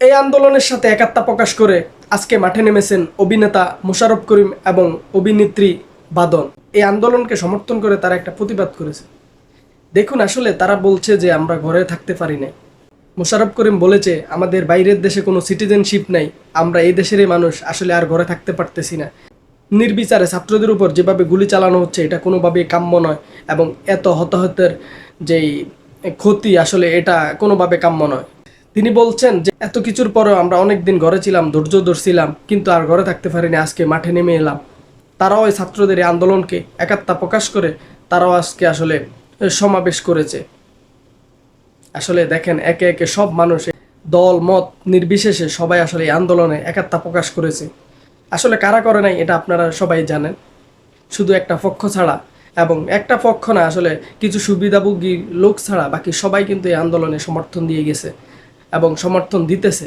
এই আন্দোলনের সাথে একাত্মতা প্রকাশ করে আজকে মাঠে নেমেছেন অভিনেতা মোশাররফ করিম এবং অভিনেত্রী বাদন। এই আন্দোলনকে সমর্থন করে তারা একটা প্রতিবাদ করেছে। দেখুন, আসলে তারা বলছে যে আমরা ঘরে থাকতে পারি না মোশাররফ করিম বলেছে, আমাদের বাইরের দেশে কোনো সিটিজেনশিপ নাই। আমরা এই দেশেরই মানুষ, আসলে আর ঘরে থাকতে পারতেছি না। নির্বিচারে ছাত্রদের উপর যেভাবে গুলি চালানো হচ্ছে, এটা কোনোভাবেই কাম্য নয় এবং এত হতাহতের যেই ক্ষতি, আসলে এটা কোনোভাবে কাম্য নয়। তিনি বলছেন যে, এত কিছুর পরেও আমরা অনেক দিন ঘরে ছিলাম, ধৈর্য ধরছিলাম, কিন্তু আর ঘরে থাকতে পারিনি, আজকে মাঠে নেমে এলাম। তারাও এই ছাত্রদের এই আন্দোলনকে একাত্মতা প্রকাশ করে, তারাও আজকে আসলে সমাবেশ করেছে। আসলে দেখেন, একে একে সব মানুষ, দল, মত নির্বিশেষে সবাই আসলে এই আন্দোলনে একাত্মতা প্রকাশ করেছে। আসলে কারা করে নাই, এটা আপনারা সবাই জানেন। শুধু একটা পক্ষ ছাড়া, এবং একটা পক্ষ না, আসলে কিছু সুবিধাভোগী লোক ছাড়া, বাকি সবাই কিন্তু এই আন্দোলনে সমর্থন দিয়ে গেছে। এবং সমর্থন দিতেছে।